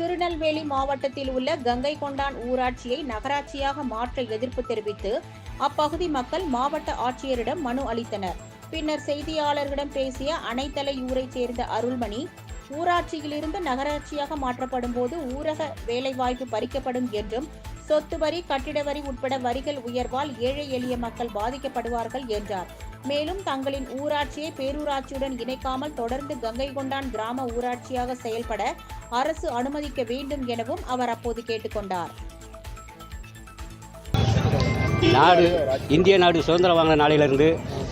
திருநெல்வேலி மாவட்டத்தில் உள்ள கங்கை கொண்டான் ஊராட்சியை நகராட்சியாக மாற்ற எதிர்ப்பு தெரிவித்து அப்பகுதி மக்கள் மாவட்ட ஆட்சியரிடம் மனு அளித்தனர். பின்னர் செய்தியாளர்களிடம் பேசிய அணைத்தலையூரைச் சேர்ந்த அருள்மணி ஊராட்சியிலிருந்து நகராட்சியாக மாற்றப்படும் போது ஊரக வேலைவாய்ப்பு பறிக்கப்படும் என்றும் சொத்து வரி கட்டிட வரி உட்பட வரிகள் உயர்வால் ஏழை எளிய மக்கள் பாதிக்கப்படுவார்கள் என்றார். மேலும் தங்களின் ஊராட்சியை பேரூராட்சியுடன் இணைக்காமல் தொடர்ந்து கங்கை கொண்டான் கிராம ஊராட்சியாக செயல்பட அரசு அனுமதிக்க வேண்டும் எனவும் அவர் அப்போது கேட்டுக்கொண்டார். நாடு இந்திய நாடு சுதந்திரம் வாங்கின நாளையிலிருந்து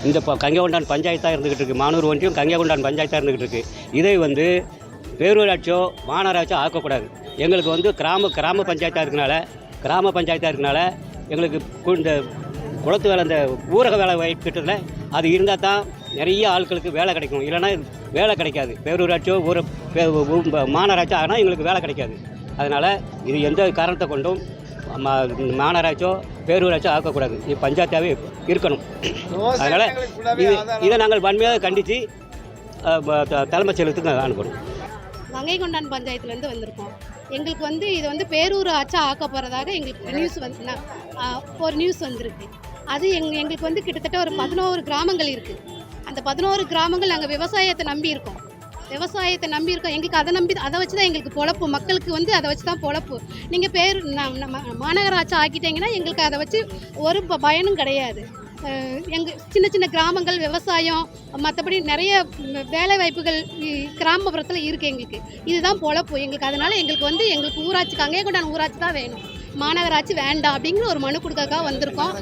இந்த ப கங்கைகொண்டான் பஞ்சாயத்தாக இருந்துகிட்டு இருக்கு. மானூர் ஒன்றியம் கங்கைகொண்டான் பஞ்சாயத்தாக இருந்துகிட்டு இருக்கு. இதை வந்து பேரூராட்சியோ மாநகராட்சியோ ஆக்கக்கூடாது. எங்களுக்கு வந்து கிராம கிராம பஞ்சாயத்தாக இருக்கனால கிராம பஞ்சாயத்தாக இருக்கனால எங்களுக்கு இந்த குளத்து வேலை இந்த ஊரக வேலை வாய்ப்பு திட்டத்தில் அது இருந்தால் தான் நிறைய ஆட்களுக்கு வேலை கிடைக்கும். இல்லைன்னா வேலை கிடைக்காது. பேரூராட்சியோ ஊர பே- மாநகராட்சியோ ஆனால் எங்களுக்கு வேலை கிடைக்காது. அதனால் இது எந்த காரணத்தை கொண்டும் மா- மாநகராட்சியோ பேரூராட்சியோ ஆக்கக்கூடாது. இது பஞ்சாயத்தாகவே இருக்கணும். அதனால் இது இதை நாங்கள் வன்மையாக கண்டித்து தலைமைச் செயலகத்துக்கு அனுப்பணும். கங்கை கொண்டான் பஞ்சாயத்துலேருந்து வந்திருக்கோம். எங்களுக்கு வந்து இது வந்து பேரூர் ஆச்சா ஆக்க போகிறதாக எங்களுக்கு நியூஸ் வந்து ஒரு நியூஸ் வந்திருக்கு. அது எங் எங்களுக்கு வந்து கிட்டத்தட்ட ஒரு பதினோரு கிராமங்கள் இருக்குது அந்த பதினோரு கிராமங்கள் நாங்கள் விவசாயத்தை நம்பி இருக்கோம். விவசாயத்தை நம்பி இருக்கோம். எங்களுக்கு அதை நம்பி அதை வச்சு தான் எங்களுக்கு பொழப்பு. மக்களுக்கு வந்து அதை வச்சு தான் பொழப்பு. நீங்கள் பேர் மாநகராட்சி ஆக்கிட்டீங்கன்னா எங்களுக்கு அதை வச்சு ஒரு ப- பயனும் கிடையாது. எங்கள் சின்ன சின்ன கிராமங்கள் விவசாயம் மற்றபடி நிறைய வேலை வாய்ப்புகள் கிராமப்புறத்தில் இருக்குது எங்களுக்கு. இதுதான் பொழப்பு. எங்களுக்கு அதனால் எங்களுக்கு வந்து எங்களுக்கு ஊராட்சி கங்கைகொண்டான் ஊராட்சி தான் வேணும். மாநகராட்சி வேண்டாம் அப்படிங்கிற ஒரு மனு கொடுக்கறதுக்காக வந்திருக்கோம்.